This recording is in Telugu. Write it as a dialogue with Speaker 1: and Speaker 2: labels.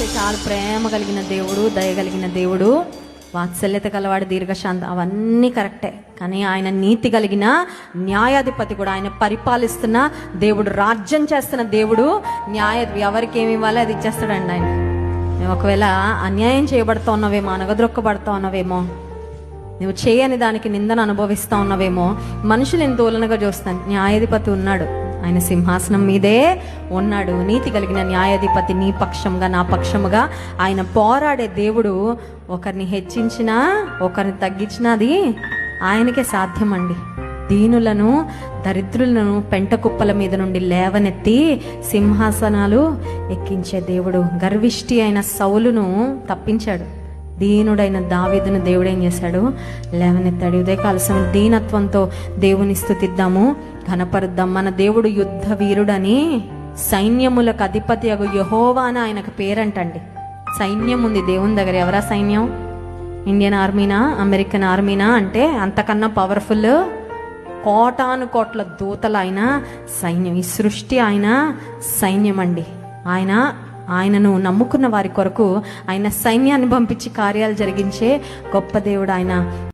Speaker 1: అయితే చాలా ప్రేమ కలిగిన దేవుడు దయ కలిగిన దేవుడు వాత్సల్యత కలవాడు దీర్ఘశాంత అవన్నీ కరెక్టే. కానీ ఆయన నీతి కలిగిన న్యాయాధిపతి కూడా ఆయన పరిపాలిస్తున్న దేవుడు రాజ్యం చేస్తున్న దేవుడు న్యాయ ఎవరికి ఏమి ఇవ్వాలో అది ఇచ్చేస్తాడండి ఆయన. నువ్వు ఒకవేళ అన్యాయం చేయబడుతూ ఉన్నవేమో అనగద్రొక్కబడుతూ ఉన్నవేమో నువ్వు చేయని దానికి నిందను అనుభవిస్తూ ఉన్నవేమో మనుషులు తోలనగా చూస్తాను. న్యాయాధిపతి ఉన్నాడు. ఆయన సింహాసనం మీదే ఉన్నాడు. నీతి కలిగిన న్యాయాధిపతి నీ పక్షంగా నా పక్షముగా. ఆయన పోరాడే దేవుడు ఒకరిని హెచ్చించినా ఒకరిని తగ్గించినా అది ఆయనకే సాధ్యమండి. దీనులను దరిద్రులను పెంట కుప్పల మీద నుండి లేవనెత్తి సింహాసనాలు ఎక్కించే దేవుడు. గర్విష్టి అయిన సౌలును తప్పించాడు. దీనుడైన దావీదును దేవుడు ఏం చేశాడు? లేవనెత్తాడు. ఉదయకాల సమయం దీనత్వంతో దేవుని స్థుతిద్దాము. ఘనపరుద్దాం మన దేవుడు యుద్ధ వీరుడని సైన్యములకు అధిపతి అగు యహోవా అని ఆయనకు పేరంటండి. సైన్యం ఉంది. దేవుని దగ్గర ఎవరా సైన్యం? ఇండియన్ ఆర్మీనా? అమెరికన్ ఆర్మీనా? అంటే అంతకన్నా పవర్ఫుల్ కోటాను కోట్ల దూతలు ఆయన సైన్యం. ఈ సృష్టి ఆయన సైన్యం అండి ఆయన ఆయనను నమ్ముకున్న వారి కొరకు ఆయన సైన్యాన్ని పంపించి కార్యాలు జరిగించే గొప్ప దేవుడు ఆయన.